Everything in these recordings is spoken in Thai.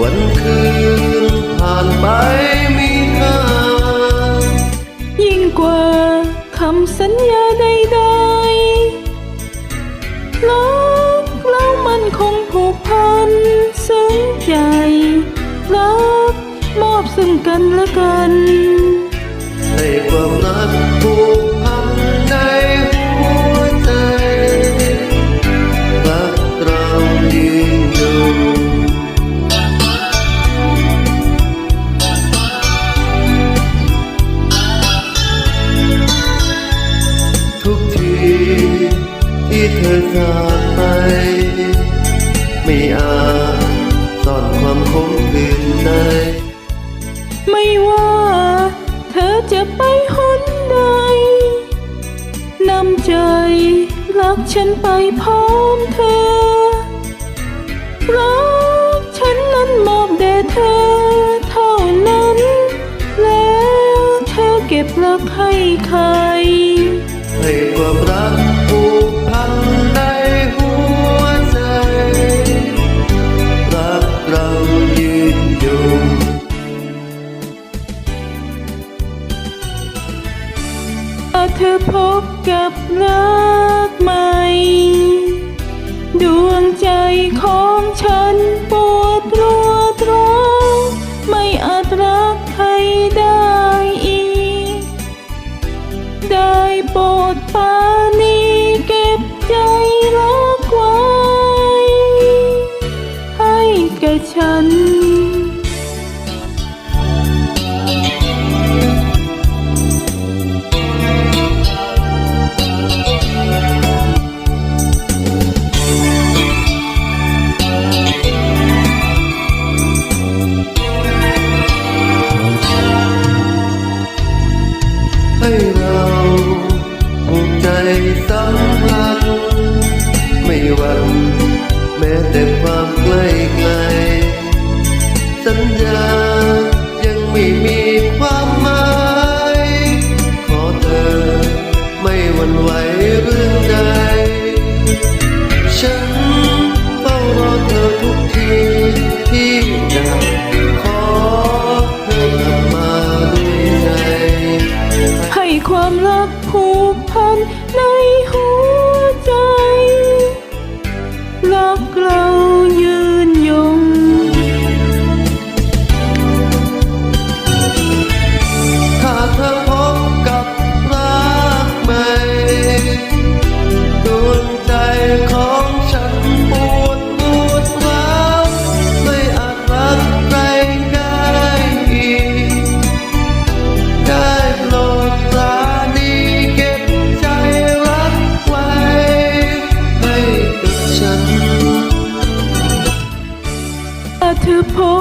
วันคืนผ่านไปมีค่ายิ่งกว่าคำสัญญาใดๆรักแล้วมันคงผูกพันซึ้งใจรักมอบซึ่งกันและกัน จากไป ไม่อาจซ่อนความคมคืนได้ไม่ว่าเธอจะไปหนใดนำใจ รักฉันไปพร้อมเธอ รักฉันนั้นมอบแด่เธอเท่านั้น แล้วเธอเก็บรักให้ใคร ให้ความรัก บกับรักใหม่ ดวงใจของฉันปวดรัวตรองไม่อาจรักใครได้อีก ได้โปรดปานีเก็บใจรักไว้ ให้แก่ฉัน ความรักผูกพันในหัว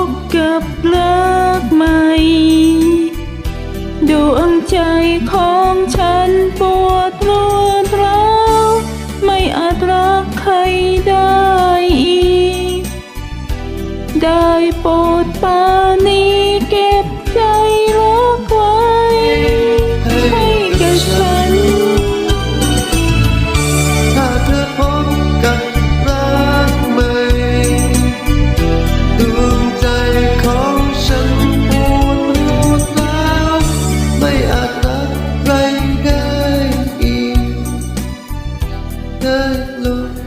บกับเลิกใหม่ ดวงใจของฉันปวดรวดร้าวไม่อาจรักใครได้อีก ได้โปรดไป good Lord.